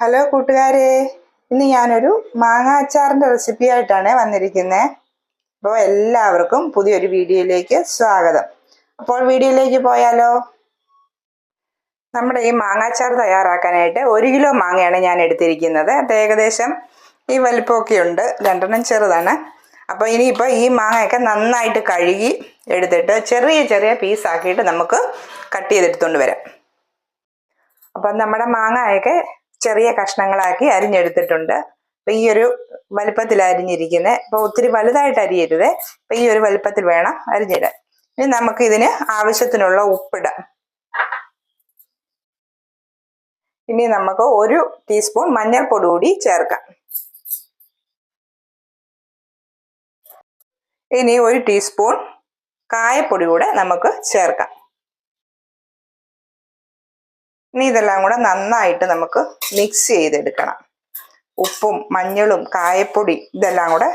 Hello കൂട്ടുകാരെ ഇന്ന് ഞാനൊരു മാങ്ങ അച്ചാറിന്റെ റെസിപ്പി ആയിട്ടാണ് വന്നിരിക്കുന്നത് അപ്പോൾ എല്ലാവർക്കും പുതിയൊരു വീഡിയോയിലേക്ക് സ്വാഗതം. അപ്പോൾ വീഡിയോയിലേക്ക് പോയാലോ? നമ്മുടെ ഈ മാങ്ങാച്ചാർ തയ്യാറാക്കാനായിട്ട് ഒരു കിലോ മാങ്ങയാണ് ഞാൻ എടുത്തിരിക്കുന്നത്. അത് ഏകദേശം ഈ വലിപ്പമൊക്കെ ഉണ്ട് രണ്ടെണ്ണം ചെറുതാണ്. അപ്പോൾ ഇനിയിപ്പോൾ ഈ മാങ്ങയൊക്കെ നന്നായിട്ട് കഴുകി എടുത്തിട്ട് ചെറിയ ചെറിയ പീസാക്കിയിട്ട് നമുക്ക് കട്ട് ചെയ്തെടുത്തുകൊണ്ട് വരാം. അപ്പം നമ്മുടെ മാങ്ങയൊക്കെ ചെറിയ കഷ്ണങ്ങളാക്കി അരിഞ്ഞെടുത്തിട്ടുണ്ട്. അപ്പൊ ഈ ഒരു വലുപ്പത്തിൽ അരിഞ്ഞിരിക്കുന്നത് അപ്പൊ ഒത്തിരി വലുതായിട്ട് അരിയരുത്. അപ്പൊ ഈ ഒരു വലുപ്പത്തിൽ വേണം അരിഞ്ഞിടാൻ. ഇനി നമുക്ക് ഇതിന് ആവശ്യത്തിനുള്ള ഉപ്പിടാം. ഇനി നമുക്ക് ഒരു ടീസ്പൂൺ മഞ്ഞൾപ്പൊടി കൂടി ചേർക്കാം. ഇനി ഒരു ടീസ്പൂൺ കായപ്പൊടി കൂടെ നമുക്ക് ചേർക്കാം. ഇനി ഇതെല്ലാം കൂടെ നന്നായിട്ട് നമുക്ക് മിക്സ് ചെയ്തെടുക്കണം. ഉപ്പും മഞ്ഞളും കായപ്പൊടി ഇതെല്ലാം കൂടെ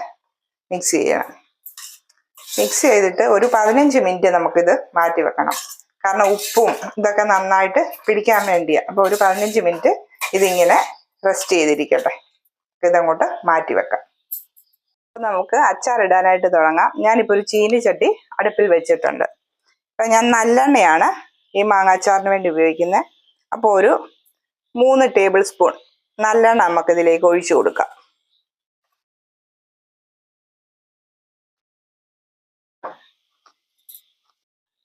മിക്സ് ചെയ്യണം. മിക്സ് ചെയ്തിട്ട് ഒരു പതിനഞ്ച് മിനിറ്റ് നമുക്കിത് മാറ്റി വെക്കണം. കാരണം ഉപ്പും ഇതൊക്കെ നന്നായിട്ട് പിടിക്കാൻ വേണ്ടിയാണ് അപ്പോൾ ഒരു പതിനഞ്ച് മിനിറ്റ് ഇതിങ്ങനെ റെസ്റ്റ് ചെയ്തിരിക്കട്ടെ. ഇതങ്ങോട്ട് മാറ്റി വെക്കാം. നമുക്ക് അച്ചാർ ഇടാനായിട്ട് തുടങ്ങാം. ഞാനിപ്പോൾ ഒരു ചീനിച്ചട്ടി അടുപ്പിൽ വെച്ചിട്ടുണ്ട്. അപ്പം ഞാൻ നല്ലെണ്ണയാണ് ഈ മാങ്ങാച്ചാറിന് വേണ്ടി ഉപയോഗിക്കുന്നത് അപ്പോൾ ഒരു മൂന്ന് ടേബിൾ സ്പൂൺ നല്ലെണ്ണ നമുക്കിതിലേക്ക് ഒഴിച്ചു കൊടുക്കാം.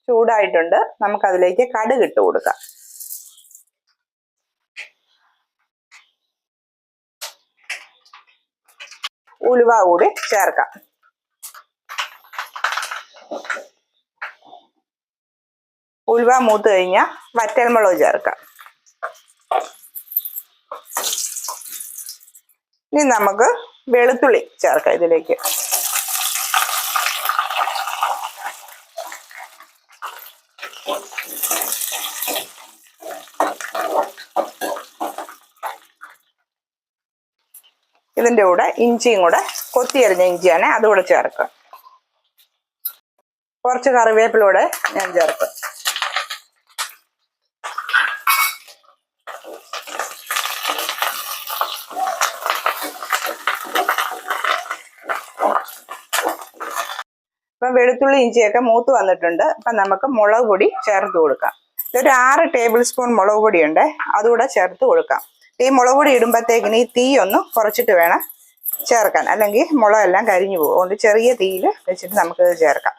ചൂടായിട്ടുണ്ട്. നമുക്കതിലേക്ക് കടുക് ഇട്ട് കൊടുക്കാം. ഉലുവ കൂടി ചേർക്കാം. ഉലുവ മൂത്ത് കഴിഞ്ഞാൽ വറ്റൽമുളക് ചേർക്കാം. ഇനി നമുക്ക് വെളുത്തുള്ളി ചേർക്കാം ഇതിലേക്ക്. ഇതിന്റെ കൂടെ ഇഞ്ചിയും കൂടെ കൊത്തിയരിഞ്ഞ ഇഞ്ചിയാണ് അതുകൂടെ ചേർക്കുക കുറച്ച് കറിവേപ്പിലൂടെ ഞാൻ ചേർക്കും ഇപ്പം വെളുത്തുള്ളി ഇഞ്ചിയൊക്കെ മൂത്ത് വന്നിട്ടുണ്ട്. അപ്പം നമുക്ക് മുളക് പൊടി ചേർത്ത് കൊടുക്കാം. ഇതൊരു ആറ് ടേബിൾ സ്പൂൺ മുളക് പൊടിയുണ്ട്. അതുകൂടെ ചേർത്ത് കൊടുക്കാം. ഈ മുളക് പൊടി ഇടുമ്പോഴത്തേക്കിന് ഈ തീ ഒന്ന് കുറച്ചിട്ട് വേണം ചേർക്കാൻ. അല്ലെങ്കിൽ മുളകെല്ലാം കരിഞ്ഞു പോകും. അതുകൊണ്ട് ചെറിയ തീയിൽ വെച്ചിട്ട് നമുക്കിത് ചേർക്കാം.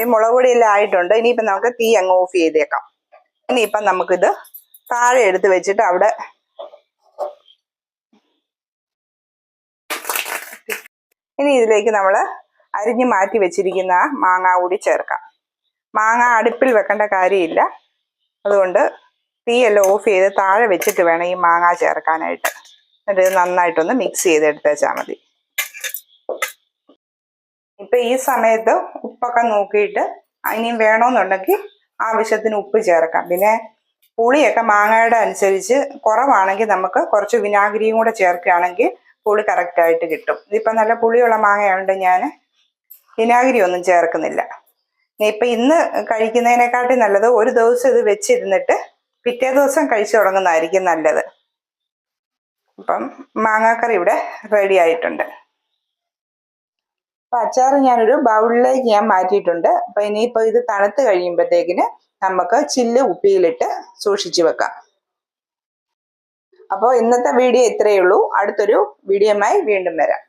ഈ മുളക് പൊടിയെല്ലാം ആയിട്ടുണ്ട്. ഇനിയിപ്പം നമുക്ക് തീ അങ്ങ് ഓഫ് ചെയ്തേക്കാം. ഇനിയിപ്പം നമുക്കിത് താഴെ എടുത്ത് വെച്ചിട്ട് അവിടെ ഇനി ഇതിലേക്ക് നമ്മൾ അരിഞ്ഞ് മാറ്റി വെച്ചിരിക്കുന്ന മാങ്ങ കൂടി ചേർക്കാം. മാങ്ങ അടുപ്പിൽ വെക്കേണ്ട കാര്യമില്ല. അതുകൊണ്ട് തീയെല്ലാം ഓഫ് ചെയ്ത് താഴെ വെച്ചിട്ട് വേണം ഈ മാങ്ങ ചേർക്കാനായിട്ട്. എന്നിട്ട് ഇത് നന്നായിട്ടൊന്ന് മിക്സ് ചെയ്ത് വെച്ചാൽ മതി. ഇപ്പൊ ഈ സമയത്ത് ഉപ്പൊക്കെ നോക്കിയിട്ട് ഇനിയും വേണമെന്നുണ്ടെങ്കിൽ ആവശ്യത്തിന് ഉപ്പ് ചേർക്കാം. പിന്നെ പുളിയൊക്കെ മാങ്ങയുടെ അനുസരിച്ച് കുറവാണെങ്കിൽ നമുക്ക് കുറച്ച് വിനാഗിരിയും കൂടെ ചേർക്കുകയാണെങ്കിൽ പുളി കറക്റ്റായിട്ട് കിട്ടും. ഇതിപ്പോൾ നല്ല പുളിയുള്ള മാങ്ങയുണ്ട് ഞാൻ വിനാഗിരി ഒന്നും ചേർക്കുന്നില്ല. ഇപ്പം ഇന്ന് കഴിക്കുന്നതിനെക്കാട്ടി നല്ലത് ഒരു ദിവസം ഇത് വെച്ചിരുന്നിട്ട് പിറ്റേ ദിവസം കഴിച്ചു തുടങ്ങുന്നതായിരിക്കും നല്ലത്. അപ്പം മാങ്ങാക്കറി ഇവിടെ റെഡി ആയിട്ടുണ്ട്. അപ്പം അച്ചാർ ഞാനൊരു ബൗളിലേക്ക് ഞാൻ മാറ്റിയിട്ടുണ്ട്. അപ്പം ഇനിയിപ്പോൾ ഇത് തണുത്ത് കഴിയുമ്പോഴത്തേക്കിന് നമുക്ക് ചില്ല് ഉപ്പിയിലിട്ട് സൂക്ഷിച്ചു വെക്കാം. അപ്പോൾ ഇന്നത്തെ വീഡിയോ ഇത്രയേ ഉള്ളൂ. അടുത്തൊരു വീഡിയോയുമായി വീണ്ടും വരാം.